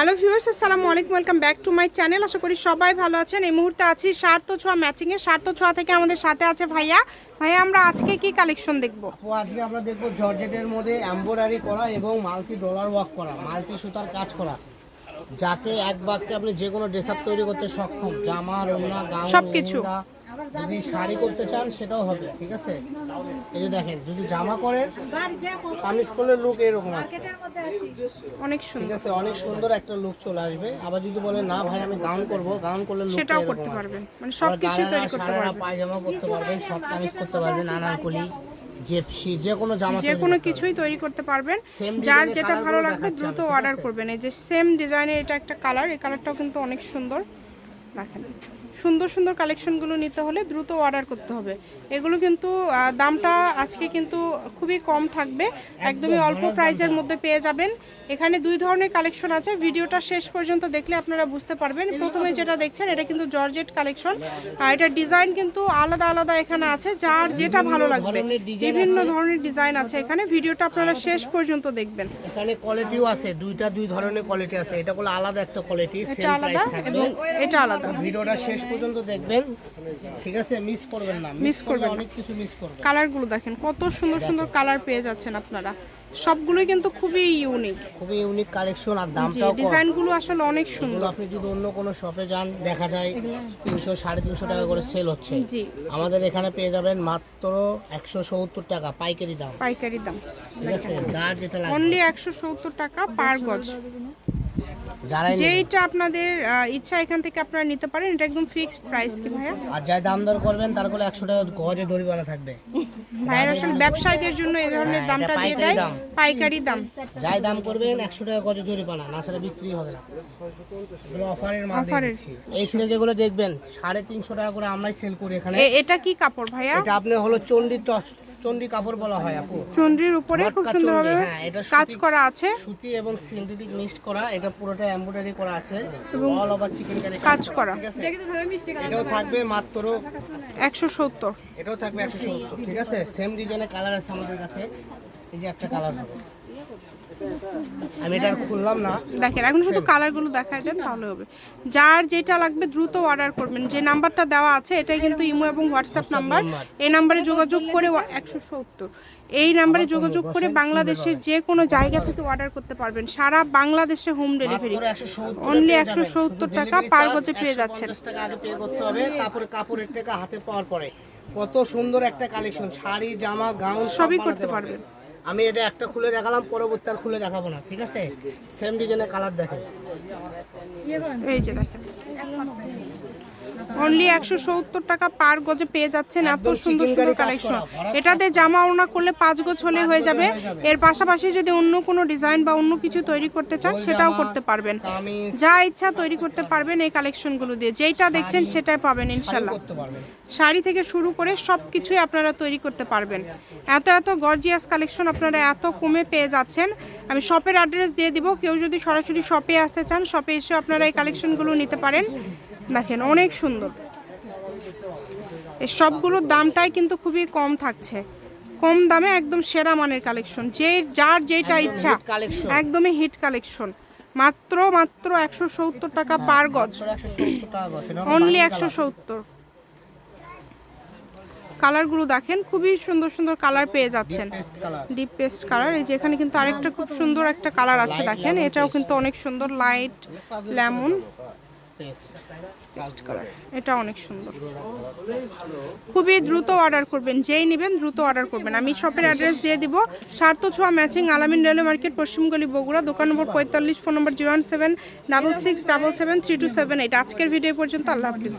Hello viewers আসসালামু আলাইকুম welcome back to my channel. আশা করি সবাই ভালো আছেন। এই মুহূর্তে আছি সার্থ ছোঁয়া ম্যাচিংয়ে। সার্থ ছোঁয়া থেকে আমাদের সাথে আছে ভাইয়া। ভাইয়া আমরা আজকে কি কালেকশন দেখব? আজকে আমরা দেখব জর্জেটের মধ্যে এম্ব্রয়ডারি করা এবং মাল্টি ডলার ওয়ার্ক করা মাল্টি সুতার কাজ করা। যাকে এক বাক্যে আপনি যে কোনো ড্রেস আপ তৈরি করতে সক্ষম। জামা রোনা গাউন সবকিছু। যদি শাড়ি করতে চান সেটাও হবে ঠিক আছে? এই যে দেখেন যদি জামা করেন কামিজ করলে লুক এরকম অনেক ঠিক সুন্দর। আছে অনেক সুন্দর একটা লুক চলে আসবে। আবার যদি বলে না ভাই আমি গাউন করব গাউন করলে লুক সেটাও করতে পারবেন। মানে সব কিছু তৈরি করতে পারবেন। পায়জামা করতে পারবেন শর্ট কামিজ করতে পারবেন আনারকলি জেপসি যে কোনো জামা যে কোনো কিছুই তৈরি করতে পারবেন। যার যেটা ভালো লাগবে দ্রুত অর্ডার করবেন। এই যে সেম ডিজাইনের এটা একটা কালার এই কালারটাও কিন্তু অনেক সুন্দর। দেখেন সুন্দর সুন্দর কালেকশনগুলো নিতে হলে দ্রুত অর্ডার করতে হবে। এগুলো কিন্তু দামটা আজকে কিন্তু খুবই কম থাকবে। একদমই অল্প প্রাইজের মধ্যে পেয়ে যাবেন। এখানে দুই ধরনের কালেকশন আছে। ভিডিওটা শেষ পর্যন্ত দেখলে আপনারা বুঝতে পারবেন। প্রথমে যেটা দেখছেন এটা কিন্তু জর্জেট কালেকশন এটা ডিজাইন কিন্তু আলাদা আলাদা এখানে আছে যার যেটা ভালো লাগবে। বিভিন্ন ধরনের ডিজাইন আছে এখানে। ভিডিওটা আপনারা শেষ পর্যন্ত দেখবেন। এখানে কোয়ালিটিও আছে দুইটা দুই ধরনের কোয়ালিটি আছে। এটা হলো আলাদা একটা কোয়ালিটি এটা আলাদা এবং এটা আলাদা। ভিডিওটা শেষ পর্যন্ত দেখবেন। ঠিক আছে মিস করবেন না। মিস করবেন অনেক কিছু মিস করবেন কালারগুলো দেখেন কত সুন্দর সুন্দর কালার পেয়ে যাচ্ছেন আপনারা। সবগুলোই কিন্তু খুবই ইউনিক খুবই ইউনিক কালেকশন আর দামটাও ডিজাইনগুলো আসলে অনেক সুন্দর। আপনি যদি অন্য কোনো শপে যান দেখা যায় তিনশো সাড়ে তিনশো টাকা করে সেল হচ্ছে। জি। আমাদের এখানে পেয়ে যাবেন মাত্র একশো সত্তর টাকা পাইকারি দাম। পাইকারি দাম। ঠিক আছে যার যেটা লাগবে। অনলি একশো সত্তর টাকা পার গজ। যেইটা আপনাদের ইচ্ছা এখান থেকে আপনারা নিতে পারেন এটা একদম ফিক্সড প্রাইস কি ভাইয়া? আর যাই দাম দর করবেন তার করে একশো টাকা গজে দড়িবানা থাকবে। ভাইয়ের আসলে ব্যবসায়ীদের জন্য এই ধরনের হ্যাঁ, দামটা দিয়ে দেয়। পাইকারি দাম। যাই দাম করবেন একশো টাকা গজে জরিমানা না সেটা বিক্রি হবে না। অফারের দিয়ে এই ফিরে যেগুলো দেখবেন সাড়ে তিনশো টাকা করে আমরাই সেল করি এখানে। এটা কি কাপড় ভাইয়া? এটা আপনি হলো চন্ডি টস- চন্ডি কাপড় বলা হয় আপু। চন্ডির উপরে খুব সুন্দরভাবে হ্যাঁ, এটা কাজ করা আছে। সুতি এবং সিনথেটিক মিক্স করা এটা পুরোটা এমব্রয়ডারি করা আছে। অল ওভার চিকেন কারি কাজ করা ঠিক আছে? এটাও থাকবে মাত্র একশো সত্তর। এটাও থাকবে একশো সত্তর ঠিক আছে? সেম ডিজাইনের কালার আছে আমাদের কাছে। এই যে একটা কালার হবে। আমি এটা খুললাম না। দেখেন এখন শুধু কালারগুলো দেখাই দেন তাহলে হবে। যার যেটা লাগবে দ্রুত অর্ডার করবেন। যে নাম্বারটা দেওয়া আছে এটাই কিন্তু ইমো এবং হোয়াটসঅ্যাপ নাম্বার। এই নাম্বারে যোগাযোগ করে একশো সত্তর। এই নাম্বারে যোগাযোগ করে বাংলাদেশের যে কোনো জায়গা থেকে অর্ডার করতে পারবেন। সারা বাংলাদেশে হোম ডেলিভারি মাত্র 170 Only পেয়ে 170 যাবেন। টাকা পার গজে পেয়ে যাচ্ছেন। টাকা আগে পে করতে হবে তারপরে কাপড়ের টাকা হাতে পাওয়ার পরে। কত সুন্দর একটা কালেকশন শাড়ি জামা গাউন সবই করতে পারবেন। আমি এটা একটা খুলে দেখালাম, পরবর্তী আর খুলে দেখাবো না, ঠিক আছে? সেম ডিজাইনের কালার দেখেন। এই যে দেখেন। অনলি একশো সত্তর টাকা পার গজে পেয়ে যাচ্ছেন এত সুন্দর সুন্দর কালেকশন এটাতে জামা ওড়না করলে পাঁচ গজ হলে হয়ে যাবে। এর পাশাপাশি যদি অন্য কোনো ডিজাইন বা অন্য কিছু তৈরি করতে চান সেটাও করতে পারবেন। যা ইচ্ছা তৈরি করতে পারবেন এই কালেকশনগুলো দিয়ে। যেইটা দেখছেন সেটাই পাবেন ইনশাল্লাহ। শাড়ি থেকে শুরু করে সব কিছুই আপনারা তৈরি করতে পারবেন। এত এত গর্জিয়াস কালেকশন আপনারা এত কমে পেয়ে যাচ্ছেন। আমি শপের অ্যাড্রেস দিয়ে দিব। কেউ যদি সরাসরি শপে আসতে চান শপে এসে আপনারা এই কালেকশনগুলো নিতে পারেন। দেখেন অনেক সুন্দর। এই সবগুলোর দামটাই কিন্তু খুবই কম থাকছে। কম দামে একদম সেরা মানের কালেকশন। যে যার যেটা ইচ্ছা একদমই হিট কালেকশন মাত্র মাত্র একশো সত্তর টাকা পার গজ। অনলি একশো। সত্তর কালারগুলো দেখেন খুবই সুন্দর সুন্দর কালার পেয়ে যাচ্ছেন। ডিপ পেস্ট কালার এই যে এখানে কিন্তু আরেকটা খুব সুন্দর একটা কালার আছে দেখেন। এটাও কিন্তু অনেক সুন্দর লাইট লেমন। এটা অনেক সুন্দর। খুবই দ্রুত অর্ডার করবেন, যেই নেবেন দ্রুত অর্ডার করবেন। আমি শপের অ্যাড্রেস দিয়ে দিব। স্বার্থ ছোঁয়া ম্যাচিং আলামিন রেলওয়ে মার্কেট পশ্চিমগলি বগুড়া, দোকান নম্বর পঁয়তাল্লিশ phone number zero one seven double six double seven three two seven eight আজকের ভিডিও পর্যন্ত, আল্লাহ হাফিজ।